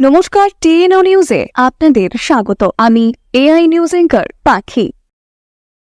নমস্কার টিএনও নিউজে আপনাদের স্বাগত। আমি এআই নিউজ এঙ্কার পাখি।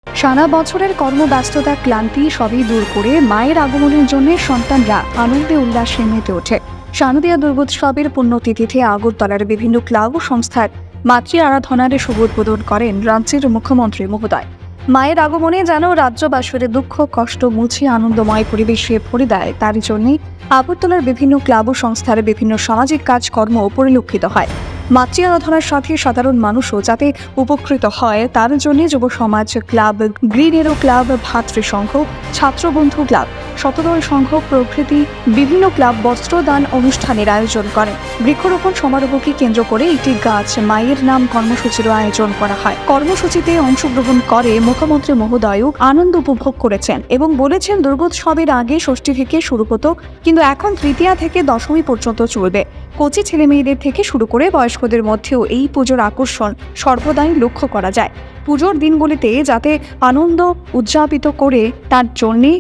সারা বছরের কর্মব্যস্ততা, ক্লান্তি সবই দূর করে মায়ের আগমনের জন্য সন্তানরা আনন্দে উল্লাসে মেতে ওঠে। শারদীয় দুর্গোৎসবের পুণ্যতিথিতে আগরতলার বিভিন্ন ক্লাব ও সংস্থার মাতৃ আরাধনার শুভ উদ্বোধন করেন রাজ্যের মুখ্যমন্ত্রী মহোদয়। মায়ের আগমনে যেন রাজ্যবাসীর দুঃখ, কষ্ট, মুছে আনন্দময় পরিবেশে ভরে দেয়, তার জন্যই আগরতলার বিভিন্ন ক্লাব ও সংস্থার বিভিন্ন সামাজিক কাজকর্ম পরিলক্ষিত হয়। মাতৃ আরাধনার সাথে সাধারণ মানুষও যাতে উপকৃত হয়, তার জন্য যুব সমাজ ক্লাব গ্রিনেরো ক্লাব, ভাতৃসংঘ, ছাত্রবন্ধু ক্লাব শতদল সংঘ প্রভৃতি বিভিন্ন ক্লাব বস্ত্রদান অনুষ্ঠানের আয়োজন করে। বৃক্ষরোপণ সমারোহকে কেন্দ্র করে একটি গাছ মায়ের নাম কর্মসূচির আয়োজন করা হয়। কর্মসূচিতে অংশগ্রহণ করে মুখ্যমন্ত্রী মহোদয়ও আনন্দ উপভোগ করেছেন এবং বলেছেন দুর্গোৎসবের আগে ষষ্ঠী থেকে শুরু হতো, কিন্তু এখন তৃতীয়া থেকে দশমী পর্যন্ত চলবে। কচি ছেলে মেয়েদের থেকে শুরু করে বয়স্কদের মধ্যেও এই পুজোর আকর্ষণ সর্বদাই লক্ষ্য করা যায়। পুজোর দিনগুলিতে যাতে আনন্দ উদযাপিত করে, তার জন্যে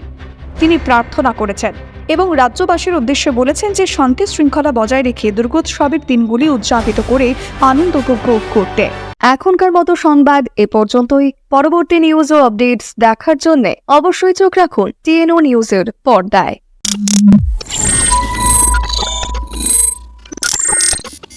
তিনি প্রার্থনা করেছেন এবং রাজ্যবাসীর উদ্দেশ্যে বলেছেন যে শান্তি শৃঙ্খলা বজায় রেখে দুর্গোৎসবের দিনগুলি উদযাপিত করে আনন্দ উপভোগ করতে। এখনকার মতো সংবাদ এ পর্যন্তই। পরবর্তী নিউজ ও আপডেটস দেখার জন্য অবশ্যই চোখ রাখুন টিএনও নিউজের পর্দায়।